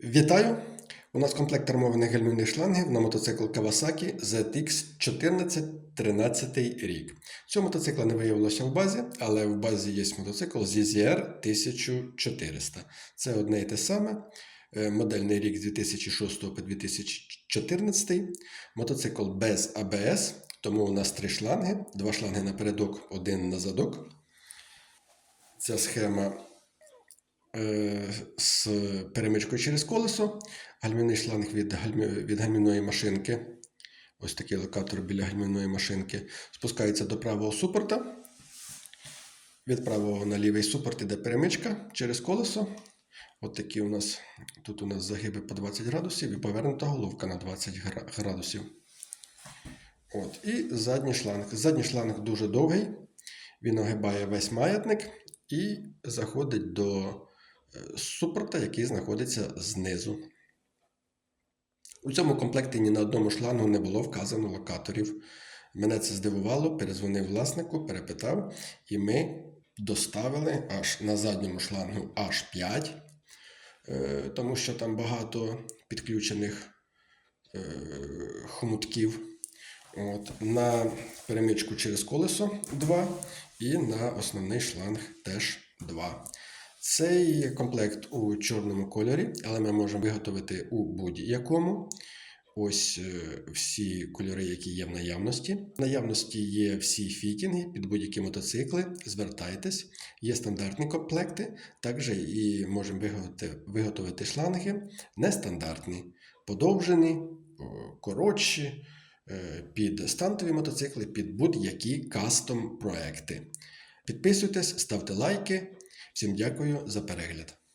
Вітаю! У нас комплект армованих гальмівних шлангів на мотоцикл Kawasaki ZX 1413 рік. Цього мотоцикла не виявилося в базі, але в базі є мотоцикл ZZR 1400. Це одне і те саме. Е, Модельний рік з 2006 по 2014. Мотоцикл без АБС, тому у нас три шланги: два шланги напередок, один на задок. Ця схема з перемичкою через колесо, гальмівний шланг від, гальмі, від гальмівної машинки. Ось такий локатор біля гальмівної машинки. Спускається до правого супорта. Від правого на лівий супорт іде перемичка через колесо. От такі у нас тут у нас загиби по 20 градусів і повернута головка на 20 градусів. От, і задній шланг. Задній шланг дуже довгий. Він огибає весь маятник і заходить до е, супорта, який знаходиться знизу. У цьому комплекті ні на одному шлангу не було вказано локаторів. Мене це здивувало, перезвонив власнику, перепитав, і ми доставили аж на задньому шлангу аж 5, е, тому що там багато підключених е, хомутків. От, на перемичку через колесо 2 і на основний шланг теж 2. Цей комплект у чорному кольорі, але ми можемо виготовити у будь-якому. Ось е, всі кольори, які є в наявності. В наявності є всі фітінги під будь-які мотоцикли. Звертайтесь, є стандартні комплекти. Також і можемо виготовити, виготовити шланги нестандартні, подовжені, коротші, е, під стантові мотоцикли, під будь-які кастом проекти. Підписуйтесь, ставте лайки. Всім дякую за перегляд.